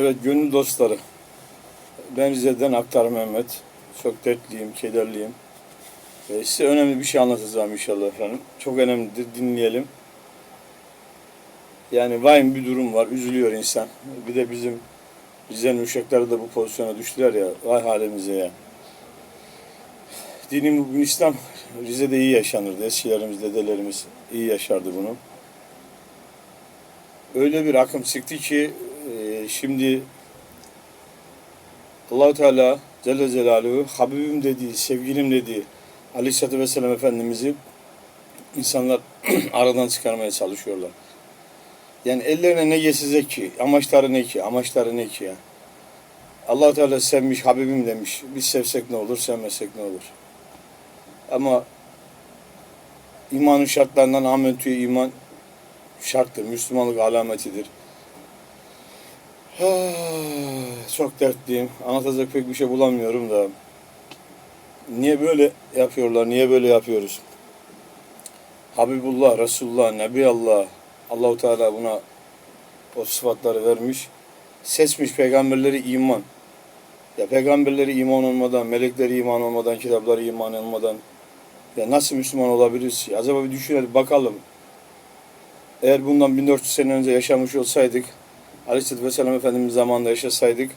Evet gönül dostları. Ben Rize'den Aktar Mehmet. Çok dertliyim, kederliyim. Ee, size önemli bir şey anlatacağım inşallah efendim. Çok önemlidir, dinleyelim. Yani vahim bir durum var, üzülüyor insan. Bir de bizim Rize'nin uşakları da bu pozisyona düştüler ya, vay halimize ya. Dinim bugün İslam, Rize'de iyi yaşanırdı. Eskilerimiz, dedelerimiz iyi yaşardı bunu. Öyle bir akım çıktı ki şimdi Allahu Teala Celle Celaluhu Habibim dediği, sevgilim dediği Aleyhisselatü Vesselam Efendimiz'i insanlar aradan çıkarmaya çalışıyorlar. Yani ellerine ne geçecek ki? Amaçları ne ki? Amaçları ne ki ya? allah Teala sevmiş, Habibim demiş. Biz sevsek ne olur, sevmesek ne olur? Ama imanın şartlarından amentüye iman şarttır. Müslümanlık alametidir. Ha, Çok dertliyim. Anlatacak pek bir şey bulamıyorum da. Niye böyle yapıyorlar? Niye böyle yapıyoruz? Habibullah, Resulullah, Nebi Allah, Allahu Teala buna o sıfatları vermiş. Seçmiş peygamberleri iman. Ya peygamberleri iman olmadan, melekleri iman olmadan, kitapları iman olmadan ya nasıl Müslüman olabiliriz? Acaba bir düşünelim, bakalım. Eğer bundan 1400 sene önce yaşamış olsaydık, Aleyhisselatü Vesselam Efendimiz zamanında yaşasaydık,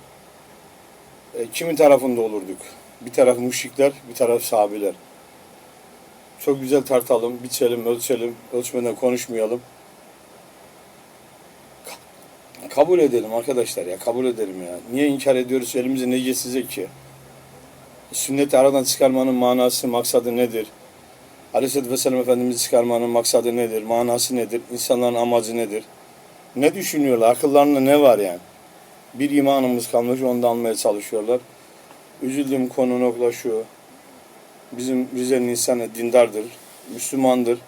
e, kimin tarafında olurduk? Bir taraf müşrikler, bir taraf sahabiler. Çok güzel tartalım, biçelim, ölçelim, ölçmeden konuşmayalım. Ka- Kabul edelim arkadaşlar ya, kabul edelim ya. Niye inkar ediyoruz, elimize ne geçecek ki? Sünneti aradan çıkarmanın manası, maksadı nedir? Aleyhisselatü Vesselam Efendimiz'i çıkarmanın maksadı nedir? Manası nedir? İnsanların amacı nedir? Ne düşünüyorlar? Akıllarında ne var yani? Bir imanımız kalmış onu da almaya çalışıyorlar. Üzüldüğüm konu nokta şu. Bizim Rize'nin insanı dindardır, Müslümandır.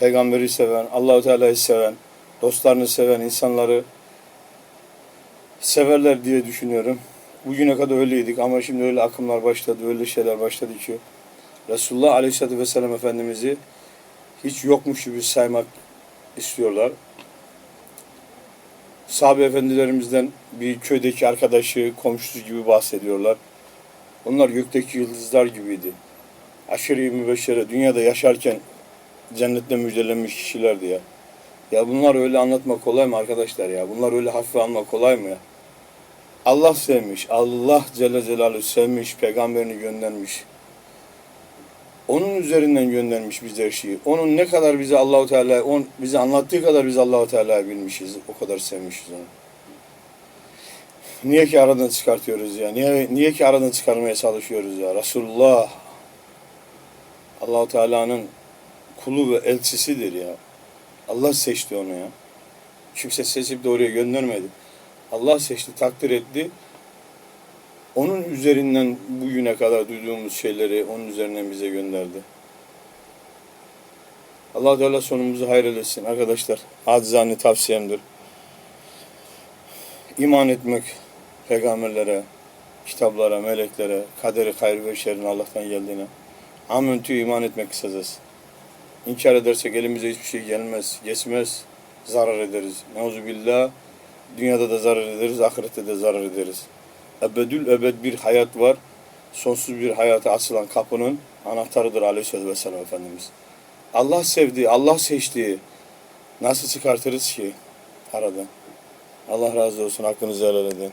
Peygamberi seven, Allahu Teala'yı seven, dostlarını seven insanları severler diye düşünüyorum. Bugüne kadar öyleydik ama şimdi öyle akımlar başladı, öyle şeyler başladı ki Resulullah Aleyhisselatü Vesselam Efendimiz'i hiç yokmuş gibi saymak istiyorlar. Sahabe efendilerimizden bir köydeki arkadaşı, komşusu gibi bahsediyorlar. Onlar gökteki yıldızlar gibiydi. Aşırı mübeşşere dünyada yaşarken cennette müjdelenmiş kişilerdi ya. Ya bunlar öyle anlatmak kolay mı arkadaşlar ya? Bunlar öyle hafife almak kolay mı ya? Allah sevmiş, Allah Celle Celaluhu sevmiş, peygamberini göndermiş. Onun üzerinden göndermiş bize her şeyi. Onun ne kadar bize Allahu Teala, on bize anlattığı kadar biz Allahu Teala'yı bilmişiz. O kadar sevmişiz onu. Niye ki aradan çıkartıyoruz ya? Niye niye ki aradan çıkarmaya çalışıyoruz ya? Resulullah Allahu Teala'nın kulu ve elçisidir ya. Allah seçti onu ya. Kimse seçip de oraya göndermedi. Allah seçti, takdir etti. Onun üzerinden bugüne kadar duyduğumuz şeyleri onun üzerinden bize gönderdi. Allah Teala sonumuzu hayır eylesin arkadaşlar. Acizane tavsiyemdir. İman etmek peygamberlere, kitaplara, meleklere, kaderi, hayır ve şerrin Allah'tan geldiğine. Amentü iman etmek kısacası. İnkar edersek elimize hiçbir şey gelmez, geçmez, zarar ederiz. Neuzubillah. Dünyada da zarar ederiz, ahirette de zarar ederiz ebedül ebed bir hayat var. Sonsuz bir hayata açılan kapının anahtarıdır Aleyhisselatü Vesselam Efendimiz. Allah sevdiği, Allah seçtiği nasıl çıkartırız ki aradan? Allah razı olsun. Hakkınızı helal edin.